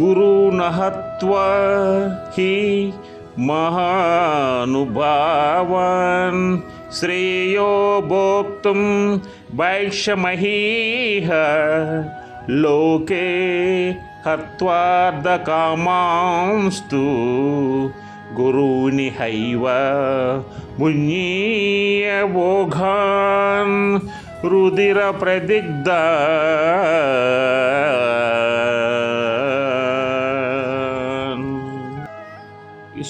गुरुनहत्वा हि महानुभावान्। श्रेयो भोक्तुं वैक्षमहीह लोके हत्वार्धकामांस्तु। गुरूनि हैव मुञ्जीय भोगान्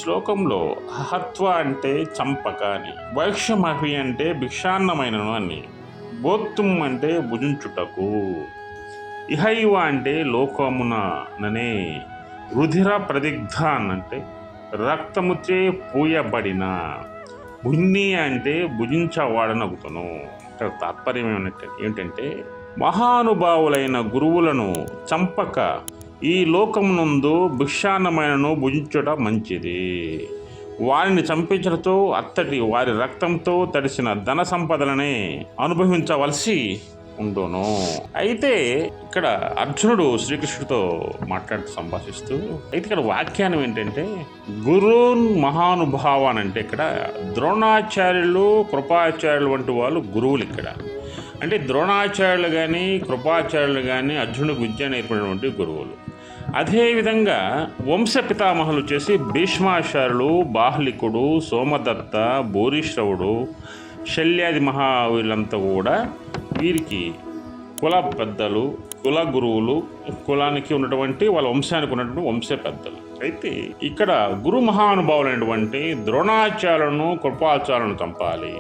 శ్లోకంలో హత్వ అంటే చంపక అని వైక్షమహి అంటే భిక్షాన్నమైనను అని బోత్తుం అంటే భుజించుటకు ఇహైవ అంటే లోకముననే రుధిర ప్రదిగ్ధాన్ అంటే రక్తముచే పూయబడిన బున్ని అంటే భుజించవాడనగుతను. ఇక్కడ తాత్పర్యం ఏమంటే ఏమిటంటే మహానుభావులైన గురువులను చంపక ఈ లోకమునందు భిక్షాన్నమైనను భుజించుట మంచిది. వారిని చంపించడంతో అత్తటి వారి రక్తంతో తడిసిన ధన సంపదలనే అనుభవించవలసి ఉండును అయితే ఇక్కడ అర్జునుడు శ్రీకృష్ణుడితో మాట్లాడుతూ సంభాషిస్తూ అయితే ఇక్కడ వ్యాఖ్యానం ఏంటంటే గురున్ మహానుభావాన్ అంటే ఇక్కడ ద్రోణాచార్యులు కృపాచార్యులు వంటి వాళ్ళు గురువులు ఇక్కడ. అంటే ద్రోణాచార్యులు కానీ కృపాచార్యులు కానీ అర్జునుడికి విద్య నేర్పినటువంటి గురువులు. అదేవిధంగా వంశ పితామహులు వచ్చేసి భీష్మాచార్యులు బాహ్లికుడు సోమదత్త భూరిశ్రవుడు శల్యాది మహావీరులంతా కూడా వీరికి కుల పెద్దలు కుల గురువులు కులానికి ఉన్నటువంటి వాళ్ళ వంశానికి ఉన్నటువంటి వంశ పెద్దలు. అయితే ఇక్కడ గురు మహానుభావులైనటువంటి ద్రోణాచార్యులను కృపాచార్యులను చంపాలి.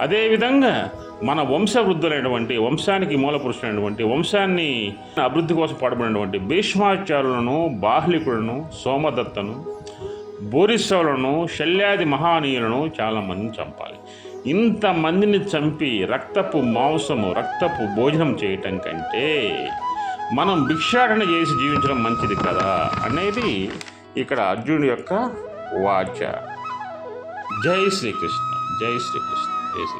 అదేవిధంగా మన వంశవృద్ధులైనటువంటి వంశానికి మూల పురుషులైనటువంటి వంశాన్ని అభివృద్ధి కోసం పాడబడినటువంటి భీష్మాచార్యులను బాహ్లికులను సోమదత్తను బోరిస్సవులను శల్యాది మహానీయులను చాలామందిని చంపాలి. ఇంతమందిని చంపి రక్తపు మాంసము రక్తపు భోజనం చేయటం కంటే మనం భిక్షాటన చేసి జీవించడం మంచిది కదా అనేది ఇక్కడ అర్జునుడి యొక్క వాచ. జై శ్రీకృష్ణ జై శ్రీకృష్ణ జై శ్రీ